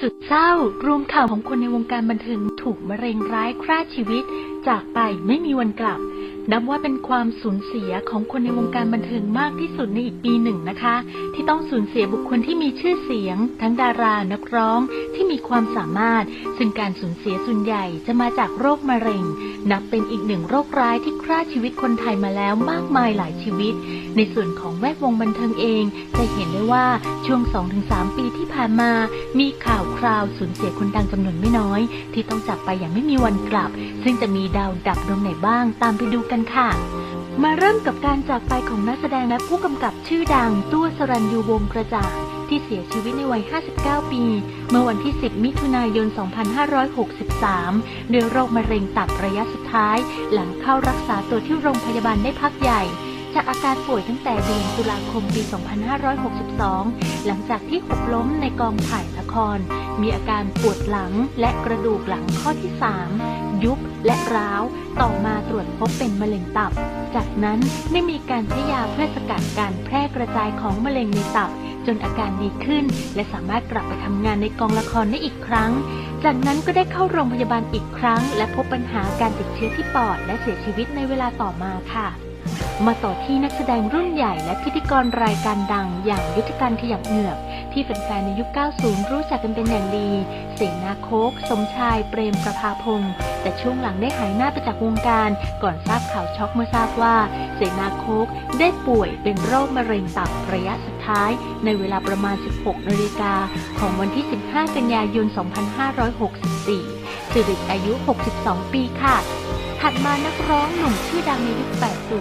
สุดเศร้า รวมข่าวของคนในวงการบันเทิงถูกมะเร็งร้ายฆ่าชีวิต จากไปไม่มีวันกลับ นับว่าเป็นความสูญเสียของคนในวงการบันเทิงมากที่สุดในอีกปีหนึ่งนะคะ ที่ต้องสูญเสียบุคคลที่มีชื่อเสียง ทั้งดารานักร้องที่มีความสามารถ ซึ่งการสูญเสียส่วนใหญ่จะมาจากโรคมะเร็ง นับเป็นอีกหนึ่งโรคร้ายที่ฆ่าชีวิตคนไทยมาแล้วมากมายหลายชีวิต ในส่วนของแวดวงบันเทิงเอง จะเห็นได้ว่าช่วง 2-3 ปีที่ผ่านมา มีข่าวคราวสูญเสียคนดังจำนวนไม่น้อย ที่ต้องจากไปอย่างไม่มีวันกลับ ซึ่งจะมีดาวดับดวงไหนบ้างตามไปดูกันค่ะมาเริ่มกับการจากไปของนักแสดงและผู้กำกับชื่อดังตัวสรัญยูวงกระจ่าง ที่เสียชีวิตในวัย 59 ปี เมื่อวันที่ 10 มิถุนายน 2563 ด้วยโรคมะเร็งตับระยะสุดท้าย หลังเข้ารักษาตัวที่โรงพยาบาลได้พักใหญ่ จากอาการป่วยตั้งแต่เดือนตุลาคมปี 2562 หลังจากที่หกล้มในกองถ่ายละคร มีอาการปวดหลังและกระดูกหลังข้อที่ 3 ยุบและร้าว ต่อมาตรวจพบเป็นมะเร็งตับ จากนั้นได้มีการใช้ยาเพื่อสกัดการแพร่กระจายของมะเร็งในตับ จนอาการดีขึ้น และสามารถกลับไปทำงานในกองละครได้อีกครั้ง จากนั้นก็ได้เข้าโรงพยาบาลอีกครั้ง และพบปัญหาการติดเชื้อที่ปอดและเสียชีวิตในเวลาต่อมาค่ะ มาต่อที่นักแสดงรุ่นใหญ่และพิธีกรรายการดังอย่างยุทธการขยับเหงือก ที่แฟนๆในยุค 90 รู้จักกันเป็นอย่างดี เสนาโคก สมชาย เปรมประภาพงศ์แต่ช่วงหลังได้หายหน้าไปจากวงการ ก่อนทราบข่าวช็อกเมื่อทราบว่า เสนาโคกได้ป่วยเป็นโรคมะเร็งตับระยะสุดท้าย ในเวลาประมาณ 16 นาฬิกาของวันที่ 15 กันยายน 2564สิริอายุ 62 ปีค่ะ ถัดมานักร้องหนุ่มชื่อดังในยุค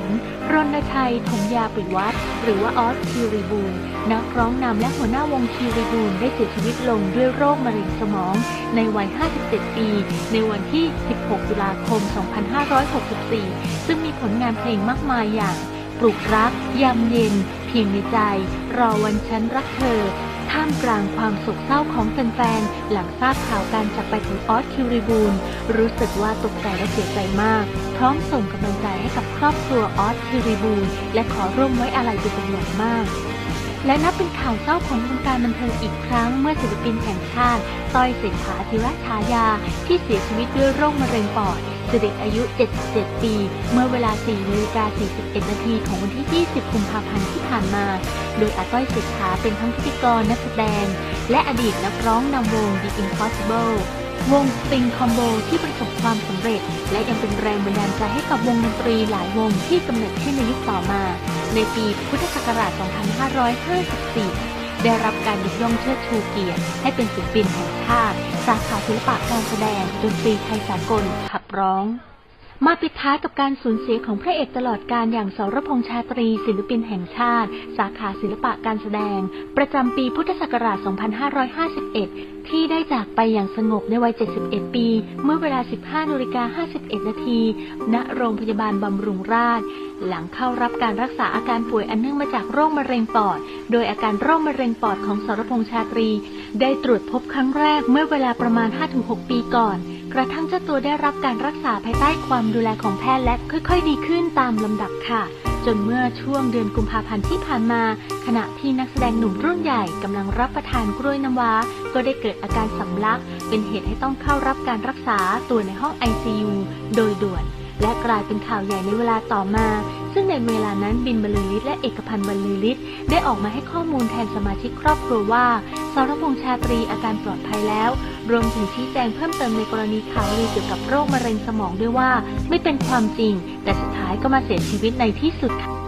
80 รณชัยถมยาปิวัฒน์หรือว่าออสคิริบูลนักร้องนำและหัวหน้าวงคิริบูลได้เสียชีวิตลงด้วยโรคมะเร็งสมอง ในวัย 57 ปี ในวันที่ 16 ตุลาคม 2564 ซึ่งมีผลงานเพลงมากมายอย่าง ปลุกรัก ยามเย็น เพียงในใจ รอวันฉันรักเธอ ท่ามกลางความโศกเศร้าของแฟนๆ หลังทราบข่าวการจากไปของออสคิวริบูล รู้สึกว่าตกใจและเสียใจมาก พร้อมส่งกำลังใจให้กับครอบครัวออสคิวริบูล และขอร่วมไว้อาลัยเป็นจำนวนมาก และนับเป็นข่าวเศร้าของวงการบันเทิงอีกครั้ง เมื่อศิลปินแห่งชาติต้อยเศรษฐาธิรชายา ที่เสียชีวิตด้วยโรคมะเร็งปอด สิริอายุ 77 ปี เมื่อเวลา4นาฬิกา41 นาทีของวันที่ 20 กุมภาพันธ์ที่ผ่านมา โดยอาต้อยเศรษฐาเป็นทั้งพิธีกรนักแสดง และอดีตนักร้องนำวง The Impossible วง Sting Combo ที่ประสบความสำเร็จ และยังเป็นแรงบันดาลใจให้กับวงดนตรีหลายวงที่กำเนิดขึ้นในยุคต่อมา ในปีพุทธศักราช 2554 ได้รับการยกย่องเชิดชูเกียรติ ให้เป็นศิลปินแห่งชาติ สาขาศิลปะการแสดงดนตรีไทยสากลขับร้อง มาปิดท้ายกับการสูญเสียของพระเอกตลอดการอย่างสรพงษ์ชาตรี ศิลปินแห่งชาติ สาขาศิลปะการแสดง ประจำปีพุทธศักราช 2551 ที่ได้จากไปอย่างสงบในวัย 71 ปี เมื่อเวลา 15นาฬิกา51 นาที ณ โรงพยาบาลบำรุงราษฎร์หลังเข้ารับการรักษาอาการป่วยอันเนื่องมาจากโรคมะเร็งปอด โดยอาการโรคมะเร็งปอดของสรพงษ์ชาตรี ได้ตรวจพบครั้งแรกเมื่อเวลาประมาณ 5-6 ปีก่อน กระทั่งเจ้าตัวได้รับการรักษาภายใต้ความดูแลของแพทย์และค่อยๆ ดีขึ้นตามลำดับค่ะ จนเมื่อช่วงเดือนกุมภาพันธ์ที่ผ่านมา ขณะที่นักแสดงหนุ่มรุ่นใหญ่กำลังรับประทานกล้วยน้ำว้า ก็ได้เกิดอาการสำลัก เป็นเหตุให้ต้องเข้ารับการรักษาตัวในห้อง ICU โดยด่วน และกลายเป็นข่าวใหญ่ในเวลาต่อมา ซึ่งในเวลานั้นบินบรรลือฤทธิ์และเอกพันธ์บรรลือฤทธิ์ได้ออกมาให้ข้อมูลแทนสมาชิกครอบครัวว่าสรพงษ์ชาตรีอาการปลอดภัยแล้ว รวมถึงชี้แจงเพิ่มเติมในกรณีข่าวลือเกี่ยวกับโรคมะเร็งสมองด้วยว่า ไม่เป็นความจริง แต่สุดท้ายก็มาเสียชีวิตในที่สุดค่ะ